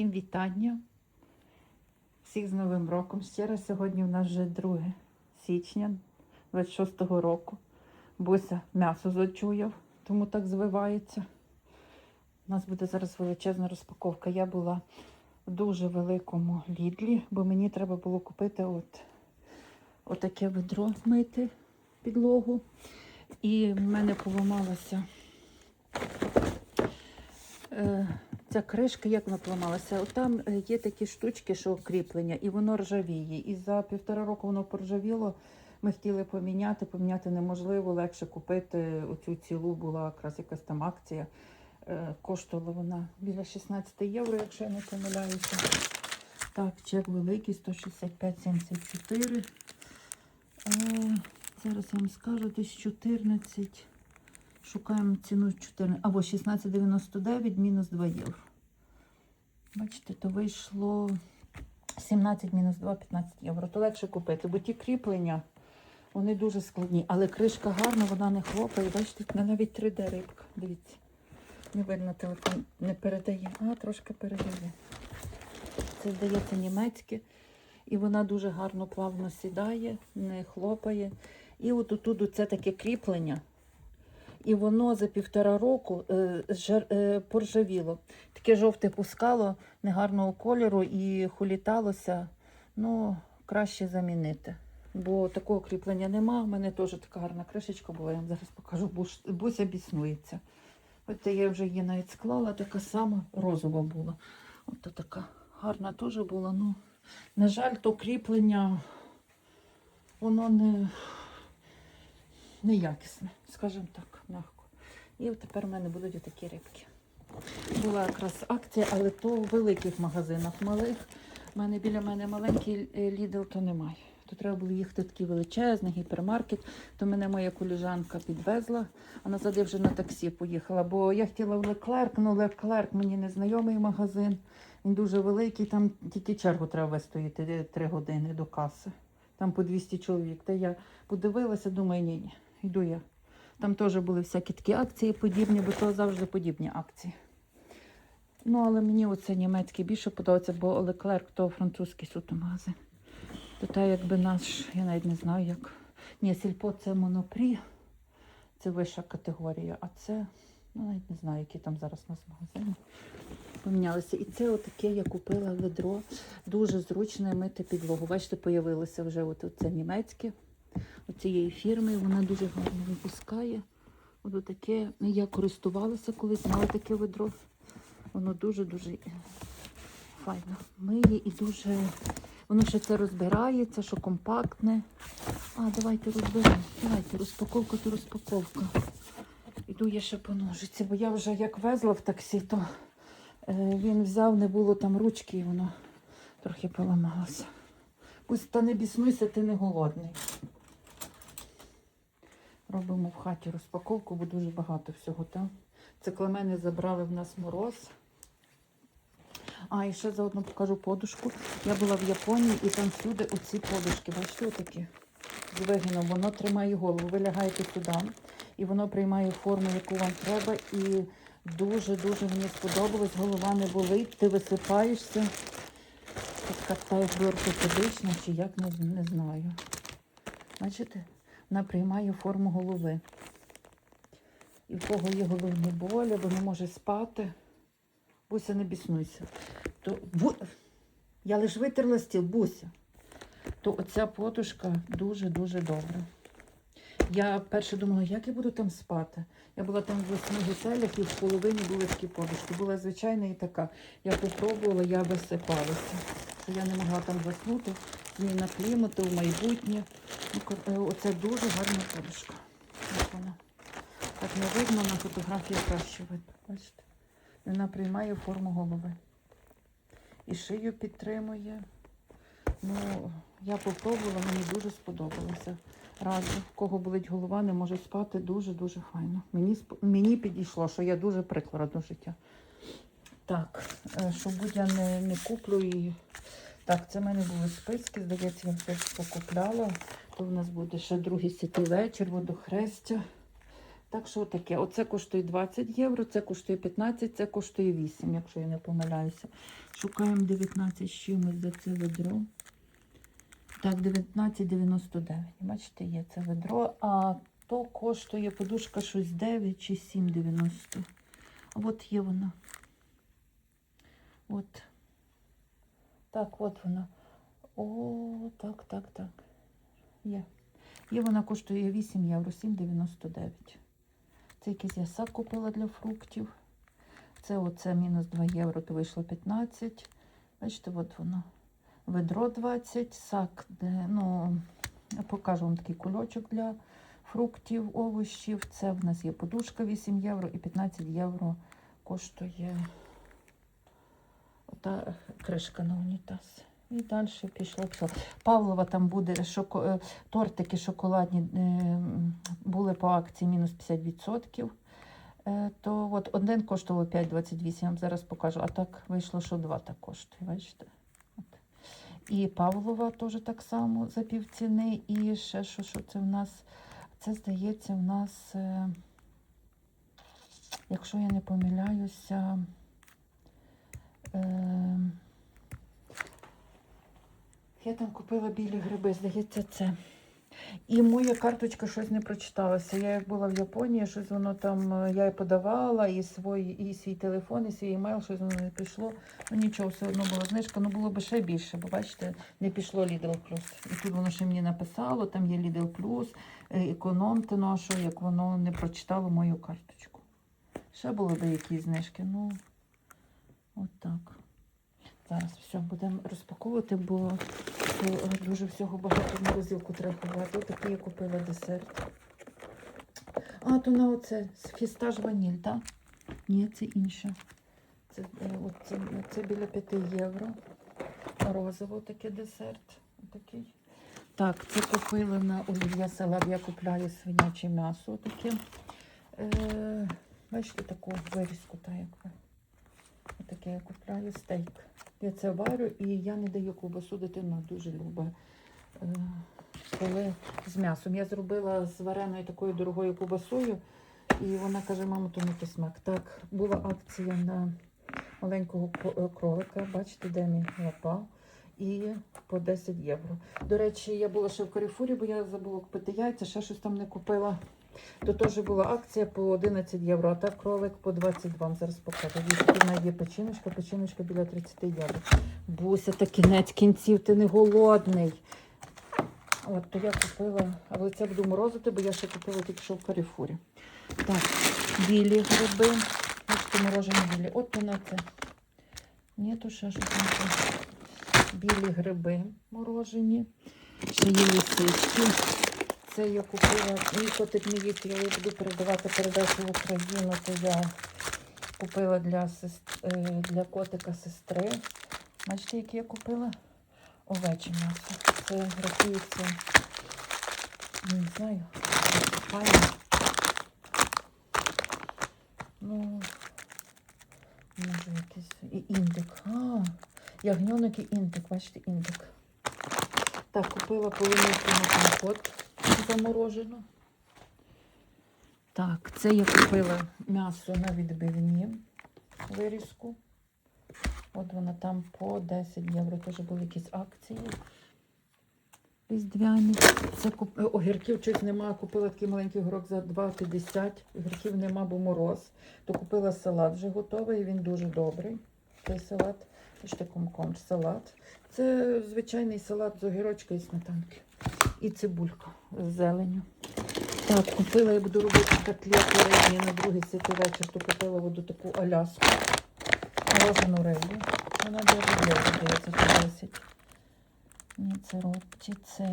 Всім вітання. Всіх з Новим роком. Ще раз сьогодні у нас вже 2 січня 26-го року. Буся м'ясо зачуяв, тому так звивається. У нас буде зараз величезна розпаковка. Я була в дуже великому лідлі, бо мені треба було купити от, отаке ведро мити підлогу. І в мене поламалася. Е, Ця кришка, як вона поламалася? От Там е, є такі штучки, що кріплення, і воно ржавіє. І за півтора року воно поржавіло. Ми хотіли поміняти, поміняти неможливо, легше купити оцю цілу, була якраз якась там акція. Е, Коштувала вона біля 16 євро, якщо я не помиляюся. Так, чек великий, 165,74. Е, Зараз я вам скажу, десь 14. Шукаємо ціну 14, або 16,99 мінус 2 євро. Бачите, то вийшло 17 мінус 2, 15 євро. То легше купити, бо ті кріплення, вони дуже складні. Але кришка гарна, вона не хлопає. Бачите, тут навіть 3D рибка. Дивіться. Не видно, телефон не передає, а трошки передає. Це здається німецьке. І вона дуже гарно плавно сідає, не хлопає. І от тут це таке кріплення. І воно за півтора року е, е, поржавіло. Таке жовте пускало негарного кольору і хуліталося. Ну, краще замінити. Бо такого кріплення нема. У мене теж така гарна кришечка була, я вам зараз покажу, буся біснується. От я вже її навіть склала, така сама розова була. От така гарна теж була. Ну, на жаль, то кріплення, воно не неякісне, скажімо так. І тепер у мене будуть отакі рибки. Була якраз акція, але то в великих магазинах малих. У мене біля мене маленький Lidl, то немає. То треба було їхати в такий величезний гіпермаркет. То мене моя коліжанка підвезла, а назад я вже на таксі поїхала. Бо я хотіла в Леклерк, але Леклерк мені незнайомий магазин. Він дуже великий, там тільки чергу треба вистояти 3 години до каси. Там по 200 чоловік. Та я подивилася, думаю, ні, ні, йду я. Там теж були всякі такі акції подібні, бо то завжди подібні акції. Ну, але мені оце німецький більше подобається, бо Леклерк то французький сутомагазин. То та якби наш, я навіть не знаю як. Ні, сільпо це монопрі, це вища категорія, а це, ну навіть не знаю, які там зараз у нас магазини помінялися. І це отаке я купила ведро. Дуже зручне мити підлогу. Бачите, появилося вже от це німецьке оцієї фірми. Вона дуже гарно випускає. От таке я користувалася колись, мала таке ведро. Воно дуже-дуже файно миє і дуже. Воно ще це розбирається, що компактне. А, давайте розберемо. Давайте, розпаковка то розпаковка. Іду я ще по ножиці, бо я вже як везла в таксі, то е, він взяв, не було там ручки, і воно трохи поламалося. Пусть та не біснуйся, ти не голодний. Робимо в хаті розпаковку, бо дуже багато всього там. Це клемени забрали в нас мороз. А, і ще заодно покажу подушку. Я була в Японії і там всюди оці подушки. Бачите, отакі з вигином. Воно тримає голову. Ви лягаєте сюди, і воно приймає форму, яку вам треба. І дуже-дуже мені сподобалось. Голова не болить, ти висипаєшся. Така та ортопедична, чи як не, не знаю. Бачите? Вона приймає форму голови. І в кого є головні болі, бо не може спати. Буся, не біснуйся. То, бу... Я лише витерла стіл, Буся. То оця подушка дуже-дуже добра. Я перше думала, як я буду там спати. Я була там в восьми готелях і в половині були такі подушки. Була звичайна і така. Я попробувала, я висипалася. Я не могла там заснути, зміна клімату в майбутнє. Ну, е, Оце дуже гарна подушка. Як вона. Так не видно, на фотографії краще видно. Бачите? Вона приймає форму голови. І шию підтримує. Ну, я попробувала, мені дуже сподобалося. Раджу, в кого болить голова, не може спати, дуже-дуже файно. Мені, мені підійшло, що я дуже приклада до життя. Так, е, що будь я не, не куплю і. Так, це в мене були списки, здається, я все покупляла. То в нас буде ще другий святий вечір, водохрестя. Так що таке, оце коштує 20 євро, це коштує 15, це коштує 8, якщо я не помиляюся. Шукаємо 19 з чимось за це ведро. Так, 19,99. Бачите, є це ведро, а то коштує подушка щось 9 чи 7,90. А от є вона. От. Так, от вона. О, так, так, так. Є. Є вона коштує 8 євро, 7,99. Це якийсь я сак купила для фруктів. Це оце мінус 2 євро, то вийшло 15. Бачите, от воно. Ведро 20, сак, де, ну, покажу вам такий кульочок для фруктів, овочів. Це в нас є подушка 8 євро і 15 євро коштує ота кришка на унітаз. І далі пішло. пішло. Павлова там буде шоко... е, тортики шоколадні е, були по акції мінус 50%. Е, То от один коштував 5,28, я вам зараз покажу. А так вийшло, що два так коштує. Бачите? От. І Павлова теж так само за півціни. І ще що, що це в нас? Це здається, в нас, якщо я не помиляюся, я там купила білі гриби, здається, це. І моя карточка щось не прочиталася. Я як була в Японії, щось воно там, е, я і подавала, і свій, і свій телефон, і свій емейл, щось воно не пішло. Ну нічого, все одно була знижка, ну було б ще більше, бо бачите, не пішло Lidl Plus. І тут воно ще мені написало, там є Lidl Plus, е, економте, що, як воно не прочитало мою карточку. Ще були якісь знижки, ну от. Зараз все будемо розпаковувати, бо е, дуже всього багато в морозилку треба ховати. Ось такий я купила десерт. А, то на оце фістаж ваніль, так? Ні, це інше. Це, е, от це, біля 5 євро. Розово таке десерт. Такий. Так, це купила на олів'я салат. Я купляю свиняче м'ясо таке. Е, бачите, таку вирізку, та як ви. Отаке я купляю стейк. Я це варю і я не даю ковбасу, дитина дуже любить. Е, коли з м'ясом. Я зробила з вареною такою дорогою ковбасою, і вона каже, мамо, то не смак. Так, була акція на маленького е, кролика, бачите, де мій лапа. І по 10 євро. До речі, я була ще в Каріфурі, бо я забула купити яйця, ще щось там не купила. То теж була акція по 11 євро, а так кролик по 22. Вам зараз покажу. Тут є печіночка, печіночка біля 30 євро. Буся, та кінець кінців, ти не голодний. От, то я купила, але це буду морозити, бо я ще купила тільки що в Каріфурі. Так, білі гриби. Ось морожені білі. От вона це. Ні, то ще щось. Білі гриби морожені. Ще є лисички. Це я купила. Мій котик не їсть, я буду передавати передачу в Україну. Це я купила для, сес- е, для котика сестри. Бачите, які я купила? Овече м'ясо. Це рахується, не знаю, файно. Ну, може якийсь і індик. А, ягньонок і індик, бачите, індик. Так, купила полуничку на компот заморожену. Так, це я купила м'ясо на відбивні вирізку. От вона там по 10 євро. Теж були якісь акції. Різдвяні. Це куп... Огірків щось немає. Купила такий маленький горок за 2,50. Огірків нема, бо мороз. То купила салат вже готовий, він дуже добрий. Цей салат. Бачите, комком салат. Це звичайний салат з огірочка і сметанки. І цибулька з зеленю. Так, купила, я буду робити котлети рибні на другий святий вечір, то купила воду таку аляску. Морожену рибу. Вона дуже добре здається, по 10. Ні, це робці, це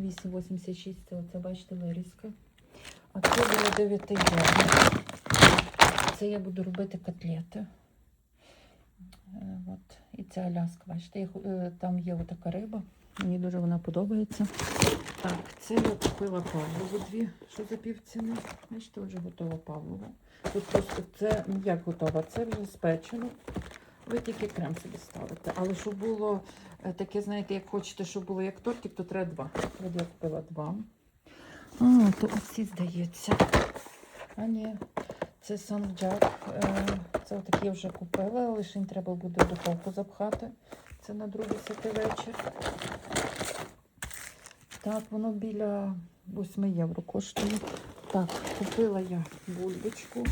8,86, це оце, бачите, вирізка. А це було 9 євро. Це я буду робити котлети. Е, От. І це аляска, бачите, е, там є отака риба. Мені дуже вона подобається. Так, це я купила Павлову дві, що за півціни. Бачите, вже готова Павлова. Тут просто це як готова, це вже спечено. Ви тільки крем собі ставите. Але щоб було е, таке, знаєте, як хочете, щоб було як тортик, то треба два. От я купила два. А, то оці, здається. А ні, це санджак. Е, Це отакі вже купила, лише треба буде в духовку запхати. Це на другий святий вечір. Так, воно біля 8 євро коштує. Так, купила я бульбочку.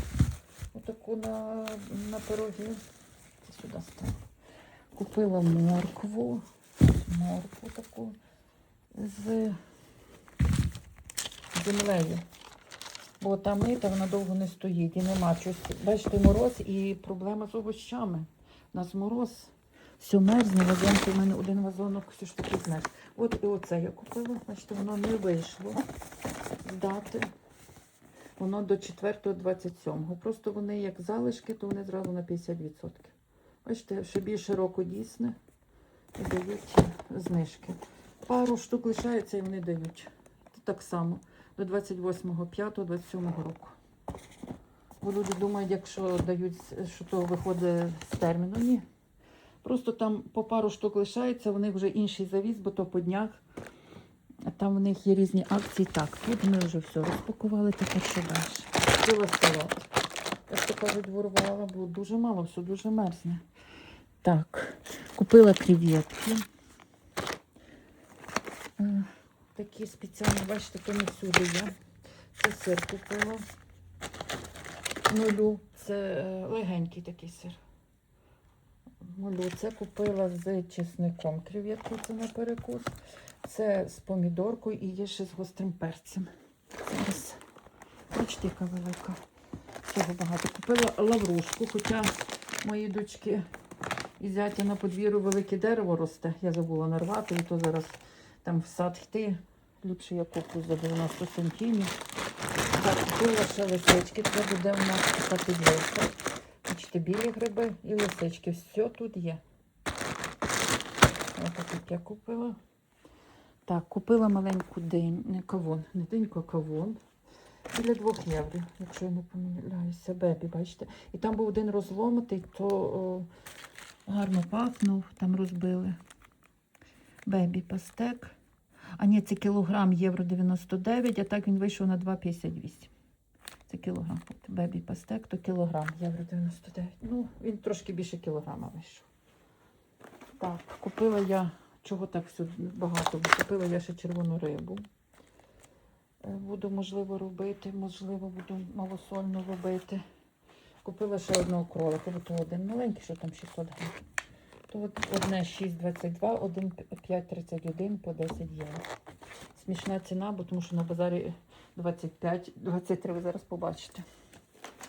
Отаку на, на пироги. Це сюди ставлю. Купила моркву. Моркву таку з землею. Бо там мита, вона довго не стоїть і нема щось. Бачите, мороз і проблема з овощами. У нас мороз. Все мерзне, вазонки. У мене один вазонок все ж таки змерз. От і оце я купила. Бачите, воно не вийшло з дати. Воно до 4.27. Просто вони як залишки, то вони зразу на 50%. Бачите, ще більше року дійсне і дають знижки. Пару штук лишається і вони дають. Так само до 28.05.27 року. Бо люди думають, якщо дають, що то виходить з терміну. Ні. Просто там по пару штук лишається, у них вже інший завіз, бо то по днях. Там в них є різні акції. Так, тут ми вже все розпакували, тепер що далі. Салат. Як то кажуть, ворвала, бо дуже мало, все дуже мерзне. Так, купила креветки. Такі спеціальні, бачите, то не всюди є. Це сир купила. Нулю. Це е, легенький такий сир. Нулю. Це купила з чесником креветку, це на перекус. Це з помідоркою і є ще з гострим перцем. Зараз. Бачите, яка велика. Всього багато. Купила лаврушку, хоча мої дочки і зятя на подвір'ю велике дерево росте. Я забула нарвати, і то зараз там в сад йти. Ліпше я куплю за 90 сантимів. Так, купила ще лисички, це буде у нас така підвивка. Бачите, білі гриби і лисички. Все тут є. Ось тут я купила. Так, купила маленьку динь, не кавун, не диньку, а кавун. Біля 2 євро, якщо я не помиляюся, бебі, бачите. І там був один розломитий, то о, гарно пахнув, там розбили. Бебі пастек. А ні, це кілограм євро 99, а так він вийшов на 2,58. Це кілограм. От бебі пастек, то кілограм євро 99. Ну, він трошки більше кілограма вийшов. Так, купила я, чого так все багато, бо купила я ще червону рибу. Е, Буду, можливо, робити, можливо, буду малосольно робити. Купила ще одного кролика, бо то один маленький, що там 600 гривень. То от одне 6,22, один 5,31 по 10 євро. Смішна ціна, бо тому що на базарі 25, 23 ви зараз побачите.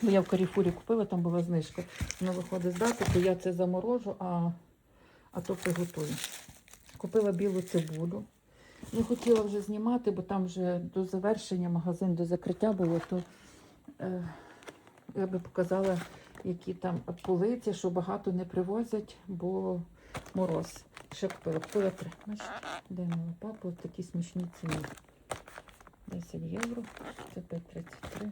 Бо я в Каріфурі купила, там була знижка. Воно виходить з дати, то я це заморожу, а, а то приготую. Купила білу цибулю. Не хотіла вже знімати, бо там вже до завершення магазин, до закриття було, то е, я би показала, які там полиці, що багато не привозять, бо мороз. Ще купила, купила три. Бачите, де мала папу, такі смішні ціни. 10 євро, це 5,33.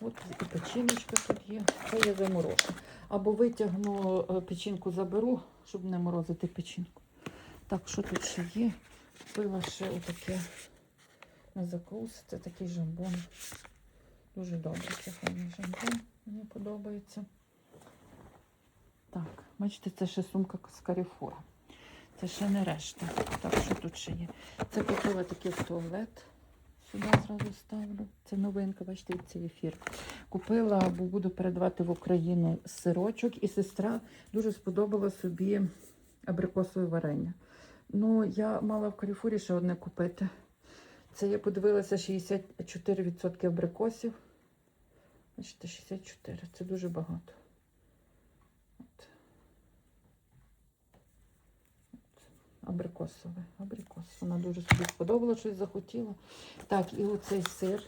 От і печіночка тут є. Це я заморожу. Або витягну е, печінку, заберу, щоб не морозити печінку. Так, що тут ще є? Купила ще отаке на закус. Це такий жамбон. Дуже добре, це жамбон. Мені подобається. Так, бачите, це ще сумка з Каріфура. Це ще не решта. Так, що тут ще є? Це купила такий туалет. Сюди зразу ставлю. Це новинка, бачите, цей ефір. Купила, бо буду передавати в Україну сирочок, і сестра дуже сподобала собі абрикосове варення. Ну, я мала в Каріфурі ще одне купити. Це я подивилася 64% абрикосів. Бачите, 64. Це дуже багато. От. От. Абрикосове. Абрикос. Вона дуже собі сподобала, щось захотіла. Так, і оцей сир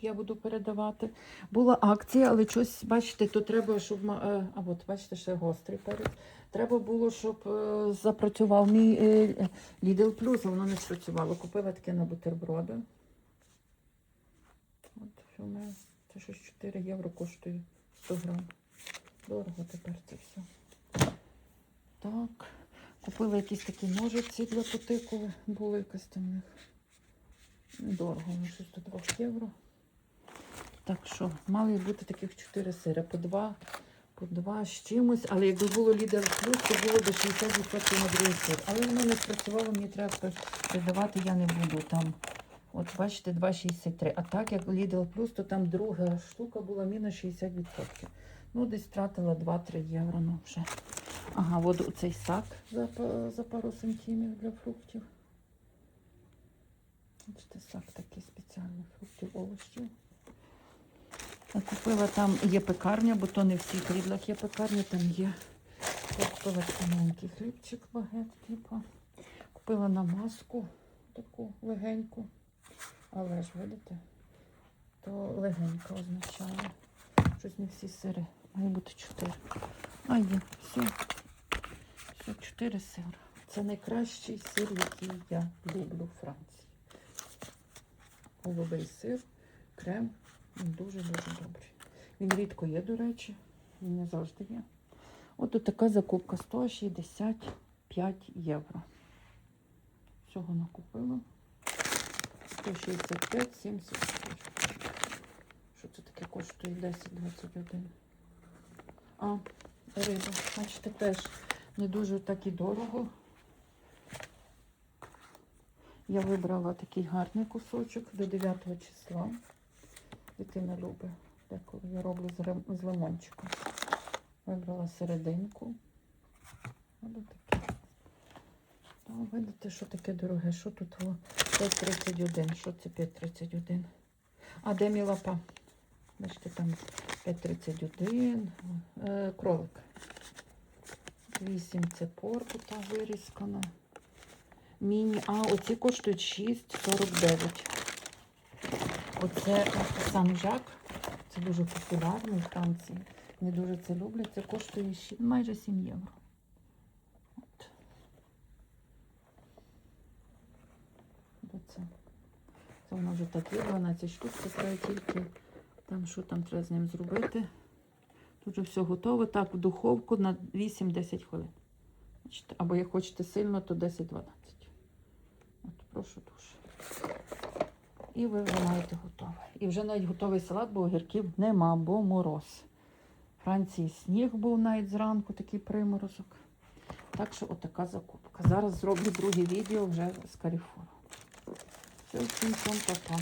я буду передавати. Була акція, але щось, бачите, то треба, щоб. е, А от, бачите, ще гострий перець. Треба було, щоб е, запрацював мій е, Lidl Plus, а воно не спрацювало. Купила таке на бутерброди. От фільме. Це щось 4 євро коштує 100 грам. Дорого тепер це все. Так. Купила якісь такі ножиці для потикули. Були якась там них. Дорого, вони щось до 2 євро. Так що мали бути таких 4 сири, по 2, по 2 з чимось, але якби було Lidl Plus, то було б 60% на другий сир. Але воно не спрацювало, мені треба передавати, я не буду там. От бачите, 2,63. А так як Lidl Plus, то там друга штука була мінус 60%. Ну, десь втратила 2-3 євро, ну вже. Ага, от цей сак за, за пару сантимів для фруктів. Бачите, сак такий спеціальний фруктів, овочів. Я купила там є пекарня, бо то не в всіх рідлах є пекарня, там є. Я купила тоненький хлібчик, багет, типу. Купила намазку таку легеньку. Але ж, видите, то легенька означає. Щось не всі сири. Має бути чотири. А є, все. Все, чотири сири. Це найкращий сир, який я люблю в Франції. Голубий сир, крем. Він дуже-дуже добрий. Він рідко є, до речі. Він не завжди є. От така закупка 165 євро. Всього накупила. 165, 70. Що це таке коштує 10-21? А, риба. Бачите, теж не дуже так і дорого. Я вибрала такий гарний кусочок до 9 числа. Дитина любить. Деколи я роблю з, лимончиком. Вибрала серединку. Таке. Та, видите, що таке дороге? Що тут? 5,31. Що це 5,31? А де мій лапа? Бачите, там 5,31. Е, кролик. 8 це порпута вирізкана. Міні. А, оці коштують 6,49. Оце санжак. Це дуже популярно у Франції. Не дуже це люблять. Це коштує щі- майже 7 євро. От. Оце. Це воно вже так є, 12 штук. Це тільки там, що там треба з ним зробити. Тут вже все готове. Так, в духовку на 8-10 хвилин. Або як хочете сильно, то 10-12. От, прошу дуже. І ви вже маєте готове. І вже навіть готовий салат, бо огірків нема, бо мороз. В Франції сніг був навіть зранку, такий приморозок. Так що отака закупка. Зараз зроблю друге відео вже з Каріфору. Все, всім папа.